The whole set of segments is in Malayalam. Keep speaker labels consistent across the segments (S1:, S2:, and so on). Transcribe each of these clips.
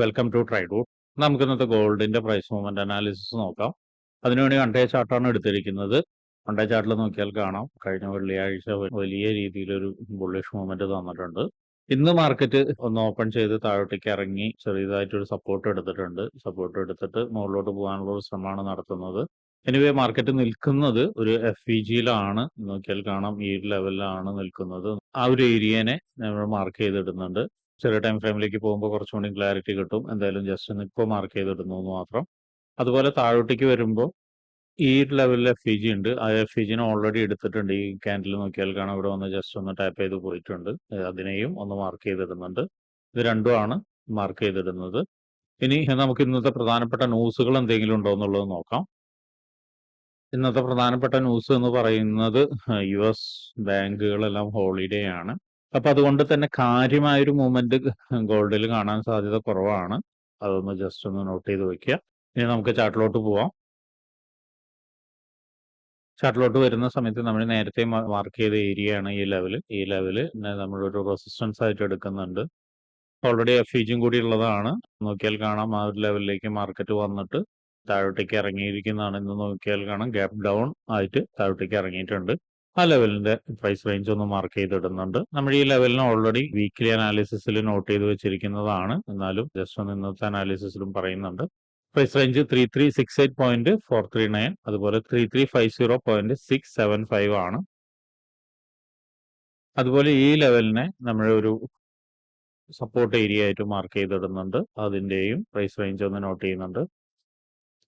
S1: വെൽക്കം ടു ട്രൈഡു നമുക്ക് ഇന്നത്തെ ഗോൾഡിന്റെ പ്രൈസ് മൂവ്മെന്റ് അനാലിസിസ് നോക്കാം. അതിനുവേണ്ടി ഡേ ചാർട്ടാണ് എടുത്തിരിക്കുന്നത്. കണ്ടേ ചാർട്ടിൽ നോക്കിയാൽ കാണാം. കഴിഞ്ഞ വെള്ളിയാഴ്ച വലിയ രീതിയിലൊരു ബുള്ളിഷ് മൂവ്മെന്റ് തന്നിട്ടുണ്ട്. ഇന്ന് മാർക്കറ്റ് ഒന്ന് ഓപ്പൺ ചെയ്ത് താഴോട്ടേക്ക് ഇറങ്ങി ചെറിയതായിട്ടൊരു സപ്പോർട്ട് എടുത്തിട്ടുണ്ട്. സപ്പോർട്ട് എടുത്തിട്ട് മുകളിലോട്ട് പോകാനുള്ള ഒരു ശ്രമമാണ് നടത്തുന്നത്. എനിവേ മാർക്കറ്റ് നിൽക്കുന്നത് ഒരു എഫ് ഇ ജിയിലാണ് നോക്കിയാൽ കാണാം. ഈ ലെവലിലാണ് നിൽക്കുന്നത്. ആ ഒരു ഏരിയനെ നമ്മൾ മാർക്ക് ചെയ്തിടുന്നുണ്ട്. ചെറിയ ടൈം ഫ്രെയിമിലേക്ക് പോകുമ്പോൾ കുറച്ചും കൂടി ക്ലാരിറ്റി കിട്ടും. എന്തായാലും ജസ്റ്റ് ഒന്ന് ഇപ്പോൾ മാർക്ക് ചെയ്തിടുന്നു എന്ന് മാത്രം. അതുപോലെ താഴോട്ടേക്ക് വരുമ്പോൾ ഈ ലെവലിലെ എഫ് ഇ ജി ഉണ്ട്. ആ എഫ് ഇ ഓൾറെഡി എടുത്തിട്ടുണ്ട്. ഈ ക്യാൻഡിൽ നോക്കിയാൽ കാണാം. ഇവിടെ വന്ന് ജസ്റ്റ് ഒന്ന് ടാപ്പ് ചെയ്ത് പോയിട്ടുണ്ട്. അതിനെയും ഒന്ന് മാർക്ക് ചെയ്തിടുന്നുണ്ട്. ഇത് രണ്ടുമാണ് മാർക്ക് ചെയ്തിടുന്നത്. ഇനി നമുക്ക് ഇന്നത്തെ പ്രധാനപ്പെട്ട ന്യൂസുകൾ എന്തെങ്കിലും ഉണ്ടോ എന്നുള്ളത് നോക്കാം. ഇന്നത്തെ പ്രധാനപ്പെട്ട ന്യൂസ് എന്ന് പറയുന്നത് യു എസ് ബാങ്കുകളെല്ലാം ഹോളിഡേ ആണ്. അപ്പൊ അതുകൊണ്ട് തന്നെ കാര്യമായൊരു മൂവ്മെന്റ് ഗോൾഡിൽ കാണാൻ സാധ്യത കുറവാണ്. അതൊന്ന് ജസ്റ്റ് ഒന്ന് നോട്ട് ചെയ്ത് വെക്കുക ഇനി നമുക്ക് ചാർട്ടിലോട്ട് പോവാം. ചാർട്ടിലോട്ട് വരുന്ന സമയത്ത് നമ്മൾ നേരത്തെ മാർക്ക് ചെയ്ത ഏരിയ ആണ് ഈ ലെവൽ ഈ ലെവൽ നമ്മളൊരു റെസിസ്റ്റൻസ് ആയിട്ട് എടുക്കുന്നുണ്ട്. ഓൾറെഡി എഫ് ഇജും കൂടി ഉള്ളതാണ്. നോക്കിയാൽ കാണാം. ആ ഒരു ലെവലിലേക്ക് മാർക്കറ്റ് വന്നിട്ട് താഴോട്ടേക്ക് ഇറങ്ങിയിരിക്കുന്നതാണ് ഇന്ന് നോക്കിയാൽ കാണാം. ഗ്യാപ് ഡൗൺ ആയിട്ട് താഴോട്ടേക്ക് ഇറങ്ങിയിട്ടുണ്ട്. ആ ലെവലിന്റെ പ്രൈസ് റേഞ്ച് ഒന്ന് മാർക്ക് ചെയ്തിടുന്നുണ്ട്. നമ്മൾ ഈ ലെവലിന് ഓൾറെഡി വീക്ക്ലി അനാലിസിസിൽ നോട്ട് ചെയ്ത് വെച്ചിരിക്കുന്നതാണ്. എന്നാലും ജസ്റ്റ് ഒന്ന് ഇന്നത്തെ അനാലിസിസിലും പറയുന്നുണ്ട്. Price range three three six eight point four three nine അതുപോലെ three three five zero point six seven five ആണ്. അതുപോലെ ഈ ലെവലിനെ നമ്മൾ ഒരു സപ്പോർട്ട് ഏരിയ ആയിട്ട് മാർക്ക് ചെയ്തിടുന്നുണ്ട്. അതിന്റെയും പ്രൈസ് റേഞ്ച് ഒന്ന് നോട്ട് ചെയ്യുന്നുണ്ട്.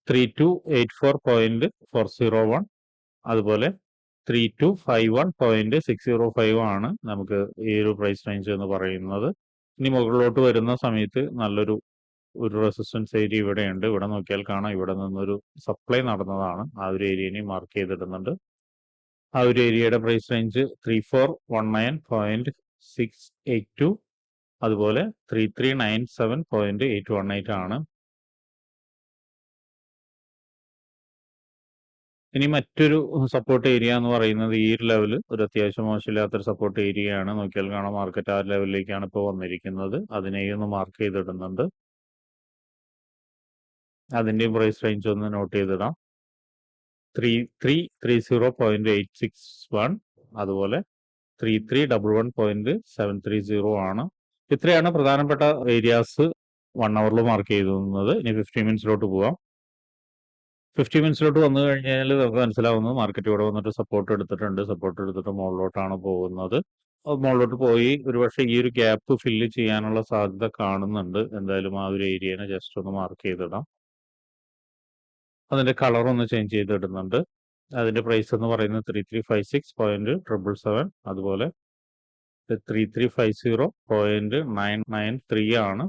S1: Three two eight four point four zero one അതുപോലെ three two five one point six zero five ആണ് നമുക്ക് ഈ ഒരു പ്രൈസ് റേഞ്ച് എന്ന് പറയുന്നത്. ഇനി മുകളിലോട്ട് വരുന്ന സമയത്ത് നല്ലൊരു ഒരു റെസിസ്റ്റൻസ് ഏരിയ ഇവിടെയുണ്ട്. ഇവിടെ നോക്കിയാൽ കാണാം. ഇവിടെ നിന്നൊരു സപ്ലൈ നടന്നതാണ്. ആ ഒരു ഏരിയനെ മാർക്ക് ചെയ്തിടുന്നുണ്ട്. ആ ഒരു ഏരിയയുടെ price range three four one nine point six eight two അതുപോലെ three three nine seven point eight one eight ആണ്. ഇനി മറ്റൊരു സപ്പോർട്ട് ഏരിയ എന്ന് പറയുന്നത് ഈ ഒരു ലെവൽ ഒരു അത്യാവശ്യം മോശമില്ലാത്തൊരു സപ്പോർട്ട് ഏരിയയാണ് നോക്കിയാൽ കാണാം മാർക്കറ്റ് ആ ലെവലിലേക്കാണ് ഇപ്പോൾ വന്നിരിക്കുന്നത്. അതിനെയും ഒന്ന് മാർക്ക് ചെയ്തിടുന്നുണ്ട്. അതിന്റെയും പ്രൈസ് റേഞ്ച് ഒന്ന് നോട്ട് ചെയ്തിടാം. Three three three zero point eight six one അതുപോലെ three three double one point seven three zero ആണ്. ഇത്രയാണ് പ്രധാനപ്പെട്ട ഏരിയാസ് വൺ അവറിൽ മാർക്ക് ചെയ്തിരുന്നത്. ഇനി ഫിഫ്റ്റീൻ മിനിറ്റ്സിലോട്ട് പോവാം. ഫിഫ്റ്റി മിനിറ്റ്സിലോട്ട് വന്നു കഴിഞ്ഞാൽ നമുക്ക് മനസ്സിലാവുന്നത് മാർക്കറ്റ് ഇവിടെ വന്നിട്ട് സപ്പോർട്ട് എടുത്തിട്ടുണ്ട്. സപ്പോർട്ട് എടുത്തിട്ട് മുകളിലോട്ടാണ് പോകുന്നത്. മുകളിലോട്ട് പോയി ഒരുപക്ഷെ ഈ ഒരു ഗ്യാപ്പ് ഫില്ല് ചെയ്യാനുള്ള സാധ്യത കാണുന്നുണ്ട്. എന്തായാലും ആ ഒരു ഏരിയനെ ജസ്റ്റ് ഒന്ന് മാർക്ക് ചെയ്തിടാം. അതിന്റെ കളർ ഒന്ന് ചേഞ്ച് ചെയ്തിടുന്നുണ്ട്. അതിന്റെ പ്രൈസ് എന്ന് പറയുന്നത് three three five six point triple seven അതുപോലെ three three five zero point nine nine three ആണ്.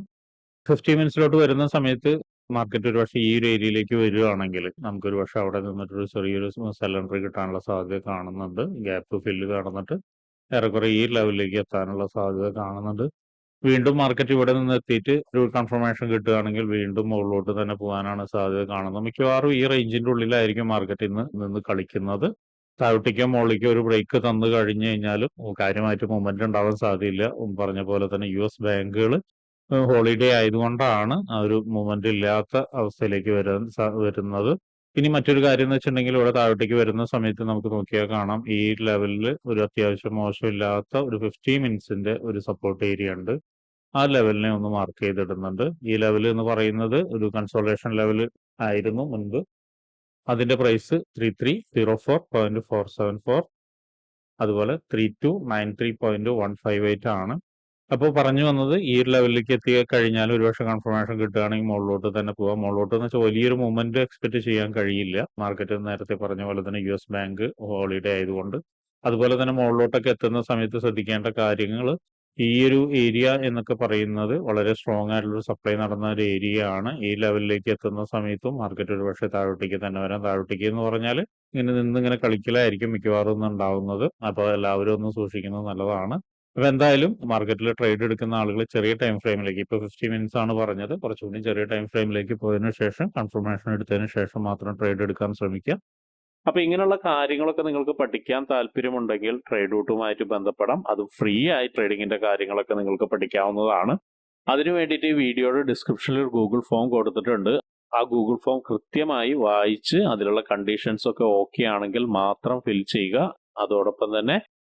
S1: ഫിഫ്റ്റി മിനിറ്റ്സിലോട്ട് വരുന്ന സമയത്ത് മാർക്കറ്റ് ഒരു പക്ഷേ ഈ ഒരു ഏരിയയിലേക്ക് വരികയാണെങ്കിൽ നമുക്ക് ഒരു പക്ഷേ അവിടെ നിന്നിട്ടൊരു ചെറിയൊരു സെലണ്ടറി കിട്ടാനുള്ള സാധ്യത കാണുന്നുണ്ട്. ഗ്യാപ്പ് ഫില്ല് കാണുന്നിട്ട് ഏറെക്കുറെ ഈ ലെവലിലേക്ക് എത്താനുള്ള സാധ്യത കാണുന്നുണ്ട്. വീണ്ടും മാർക്കറ്റ് ഇവിടെ നിന്ന് എത്തിയിട്ട് ഒരു കൺഫർമേഷൻ കിട്ടുകയാണെങ്കിൽ വീണ്ടും മുകളിലോട്ട് തന്നെ പോകാനാണ് സാധ്യത കാണുന്നത്. മിക്കവാറും ഈ റേഞ്ചിന്റെ ഉള്ളിലായിരിക്കും മാർക്കറ്റ് നിന്ന് നിന്ന് കളിക്കുന്നത്. താഴോട്ടേക്കോ മുകളിലേക്കോ ഒരു ബ്രേക്ക് തന്നു കഴിഞ്ഞു കഴിഞ്ഞാലും കാര്യമായിട്ട് മൊമെന്റ് ഉണ്ടാവാൻ സാധ്യതയില്ല. പറഞ്ഞ പോലെ തന്നെ യു എസ് ബാങ്കുകൾ ഹോളിഡേ ആയതുകൊണ്ടാണ് ആ ഒരു മൂവ്മെന്റ് ഇല്ലാത്ത അവസ്ഥയിലേക്ക് വരാൻ വരുന്നത്. ഇനി മറ്റൊരു കാര്യം എന്ന് വെച്ചിട്ടുണ്ടെങ്കിൽ ഇവിടെ താഴോട്ടേക്ക് വരുന്ന സമയത്ത് നമുക്ക് നോക്കിയാൽ കാണാം. ഈ ലെവലിൽ ഒരു അത്യാവശ്യം മോശമില്ലാത്ത ഒരു ഫിഫ്റ്റി മിനിറ്റ്സിന്റെ ഒരു സപ്പോർട്ട് ഏരിയ ഉണ്ട്. ആ ലെവലിനെ ഒന്ന് മാർക്ക് ചെയ്തിടുന്നുണ്ട്. ഈ ലെവൽ എന്ന് പറയുന്നത് ഒരു കൺസോളേഷൻ ലെവൽ ആയിരുന്നു മുൻപ്. അതിന്റെ price three three zero four point four seven four അതുപോലെ three two nine three point one five eight ആണ്. അപ്പോൾ പറഞ്ഞു വന്നത് ഈ ഒരു ലെവലിലേക്ക് എത്തി കഴിഞ്ഞാൽ ഒരുപക്ഷെ കൺഫർമേഷൻ കിട്ടുകയാണെങ്കിൽ മുകളിലോട്ട് തന്നെ പോവാം. മുകളിലോട്ട് എന്ന് വെച്ചാൽ വലിയൊരു മൂവ്മെന്റ് എക്സ്പെക്ട് ചെയ്യാൻ കഴിയില്ല. മാർക്കറ്റ് നേരത്തെ പറഞ്ഞ പോലെ തന്നെ യു എസ് ബാങ്ക് ഹോളിഡേ ആയതുകൊണ്ട്. അതുപോലെ തന്നെ മുകളിലോട്ടൊക്കെ എത്തുന്ന സമയത്ത് ശ്രദ്ധിക്കേണ്ട കാര്യങ്ങൾ ഈ ഒരു ഏരിയ എന്നൊക്കെ പറയുന്നത് വളരെ സ്ട്രോങ് ആയിട്ടുള്ള ഒരു സപ്ലൈ നടന്ന ഒരു ഏരിയ ആണ്. ഈ ലെവലിലേക്ക് എത്തുന്ന സമയത്തും മാർക്കറ്റ് ഒരു പക്ഷേ താഴോട്ടേക്ക് തന്നെ വരാം. താഴോട്ടേക്ക് എന്ന് പറഞ്ഞാൽ ഇങ്ങനെ നിന്ന് ഇങ്ങനെ കളിക്കലായിരിക്കും മിക്കവാറും ഉണ്ടാവുന്നത്. അപ്പോൾ എല്ലാവരും ഒന്ന് സൂക്ഷിക്കുന്നത് നല്ലതാണ്. അപ്പൊ എന്തായാലും മാർക്കറ്റിൽ ട്രേഡ് എടുക്കുന്ന ആളുകൾ ചെറിയ ടൈം ഫ്രെയിമിലേക്ക് ഇപ്പൊ ഫിഫ്റ്റി മിനിറ്റ്സ് ആണ് പറഞ്ഞത്. കുറച്ചുകൂടി ചെറിയ ടൈം ഫ്രെയിമിലേക്ക് പോയതിന് ശേഷം കൺഫർമേഷൻ എടുത്തതിന് ശേഷം മാത്രം ട്രേഡ് എടുക്കാൻ ശ്രമിക്കുക. അപ്പൊ ഇങ്ങനെയുള്ള കാര്യങ്ങളൊക്കെ നിങ്ങൾക്ക് പഠിക്കാൻ താല്പര്യമുണ്ടെങ്കിൽ ട്രേഡ് റൂട്ടുമായിട്ട് ബന്ധപ്പെടാം. അത് ഫ്രീ ആയി ട്രേഡിങ്ങിന്റെ കാര്യങ്ങളൊക്കെ നിങ്ങൾക്ക് പഠിക്കാവുന്നതാണ്.
S2: അതിനു വേണ്ടിയിട്ട് ഈ വീഡിയോയുടെ ഡിസ്ക്രിപ്ഷനിൽ ഒരു ഗൂഗിൾ ഫോം കൊടുത്തിട്ടുണ്ട്. ആ ഗൂഗിൾ ഫോം കൃത്യമായി വായിച്ച് അതിലുള്ള കണ്ടീഷൻസ് ഒക്കെ ഓക്കെ ആണെങ്കിൽ മാത്രം ഫിൽ ചെയ്യുക. അതോടൊപ്പം തന്നെ